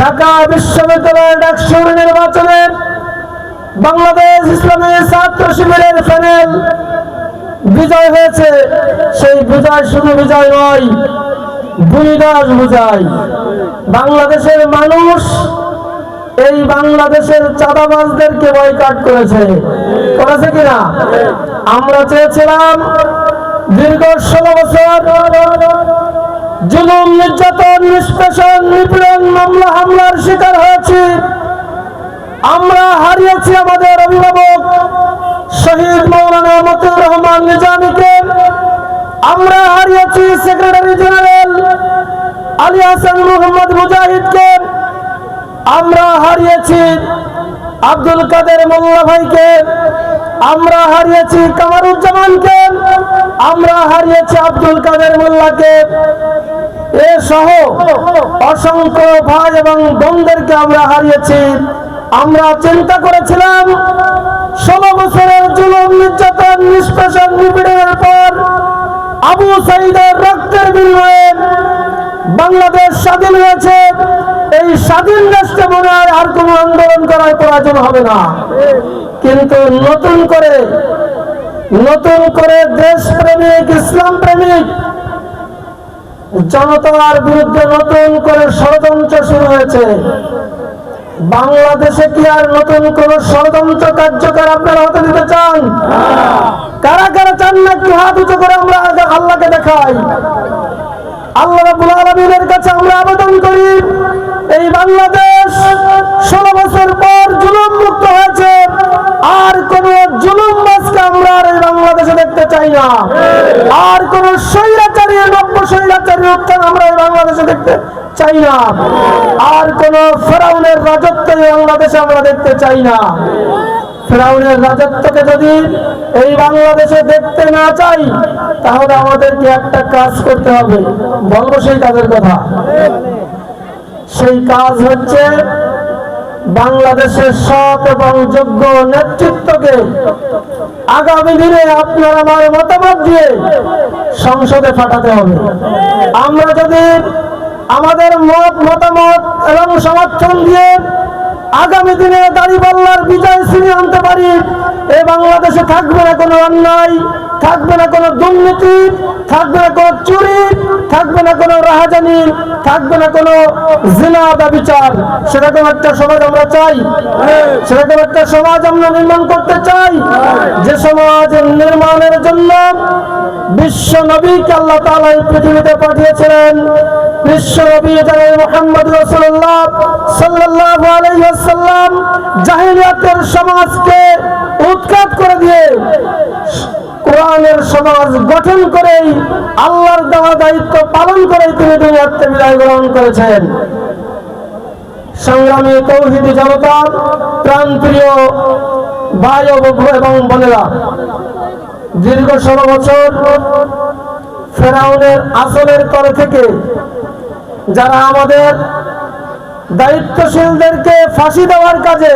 ঢাকা বিশ্ববিদ্যালয়ের ডাকসুর নির্বাচনে বাংলাদেশ ইসলামী ছাত্র শিবিরের প্যানেল বিজয় হয়েছে। সেই বিজয় শুধু বিজয় নয় ভূমিদাস বুঝায় বাংলাদেশের মানুষ এই বাংলাদেশের চাঁদাবাজদেরকে বয়কাট করেছে। করেছে কিনা? আমরা চেয়েছিলাম দীর্ঘ ষোলো বছর জুলুম, নির্যাতন, নিষ্পেষণ, নিপীড়ন, মামলা, হামলার শিকার হয়েছি। আমরা হারিয়েছি আমাদের অভিভাবক শহীদ মৌলানা মতিউর রহমান নিজামীকে। আমরা হারিয়েছি সেক্রেটারি জেনারেল আলী হাসান মোহাম্মদ মুজাহিদকে। আমরা হারিয়েছি আব্দুল কাদের মোল্লা ভাইকে। আমরা হারিয়েছি কামারুজ্জামানকে। আমরা হারিয়েছি আব্দুল কাদের মোল্লাকে। এ সহ অসংখ্য ভাই এবং বোনদেরকে আমরা হারিয়েছি। আমরা চিন্তা করেছিলাম, ষোলো বছরের জুলুম, নির্যাতন, নিষ্পেষণ, নিপীড়নের পর আবু সাইদের রক্তের বিনিময়ে বাংলাদেশ স্বাধীন হয়েছে। এই স্বাধীন দেশকে মনে হয় আর কোনো আন্দোলন করার প্রয়োজন হবে না। কিন্তু নতুন করে নতুন করে দেশ প্রেমিক ইসলাম প্রেমিক জনতার বিরুদ্ধে নতুন করে ষড়যন্ত্র শুরু হয়েছে। বাংলাদেশে কি আর নতুন কোন ষড়যন্ত্র কার্যকর আপনারা হতে দিতে চান? কারা কারা চান না কি হাত উঁচু করে আমরা আল্লাহকে দেখাই? আল্লাহ আলামিনের কাছে আমরা আবেদন করি, এই বাংলাদেশ ষোলো বছর পর জুলুম মুক্ত হয়েছে। আর কোন জুলুম বাসকে আমরা আর এই বাংলাদেশে দেখতে চাই না। আর কোন দেখতে চাই না। আর কোন রাজত্বকে যদি এই বাংলাদেশে দেখতে না চাই, তাহলে আমাদেরকে একটা কাজ করতে হবে। বলব সেই কাজের কথা। সেই কাজ হচ্ছে বাংলাদেশের সৎ এবং যোগ্য নেতৃত্বকে আগামী দিনে আপনার আমার মতামত দিয়ে সংসদে পাঠাতে হবে। আমরা যদি আমাদের মত, মতামত এবং সমর্থন দিয়ে আগামী দিনে দাঁড়িপাল্লার বিজয় ছিনিয়ে আনতে পারি। এ বাংলাদেশে থাকবে না কোনো অন্যায়, থাকবে না কোনো দুর্নীতি, থাকবে না কোনো চুরি, থাকবে না কোনো রাহাজানি, থাকবে না কোনো জিনা বা বিচার। সেরকম একটা সমাজ আমরা চাই। সেরকম একটা সমাজ আমরা নির্মাণ করতে চাই। যে সমাজ নির্মাণের জন্য বিশ্ব নবীকে আল্লাহ তাআলা এই পৃথিবীতে পাঠিয়েছিলেন। বিশ্ব নবী জানাই মোহাম্মদ রাসূলুল্লাহ সাল্লাল্লাহু আলাইহি ওয়াসাল্লাম জাহিলিয়াতের সমাজকে উৎখাত করে দিয়ে সমাজ গঠন করেই আল্লাহর দায়িত্ব পালন তিনি করেছেন। সংগ্রামী তৌহিদি জনতা, প্রাণপ্রিয় ভাই এবং বোনেরা, দীর্ঘ ষোলো বছর ফেরাউনের আসলের তর থেকে যারা আমাদের দায়িত্বশীলদেরকে ফাঁসি দেওয়ার কাজে,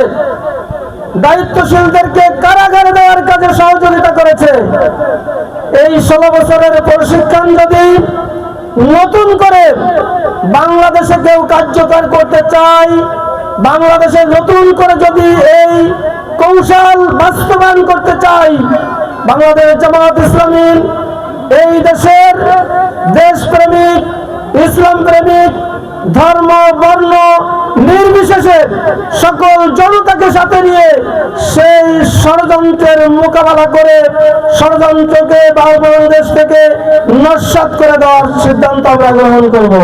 দায়িত্বশীলদেরকে কারাগারে দেওয়ার কাজে সহযোগিতা করেছে, এই ষোলো বছরের প্রশিক্ষণ যদি নতুন করে বাংলাদেশে কেউ কার্যকর করতে চায়, বাংলাদেশে নতুন করে যদি এই কৌশল বাস্তবায়ন করতে চাই বাংলাদেশ জামাত ইসলামী এই দেশের দেশপ্রেমিক ইসলাম প্রেমিক, ধর্ম, বর্ণ, নির্বিশেষে সকল জনতাকে সাথে নিয়ে সেই ষড়যন্ত্রের মোকাবেলা করে ষড়যন্ত্রকে বাংলাদেশ থেকে নস্বাত করে দেওয়ার সিদ্ধান্ত আমরা গ্রহণ করব।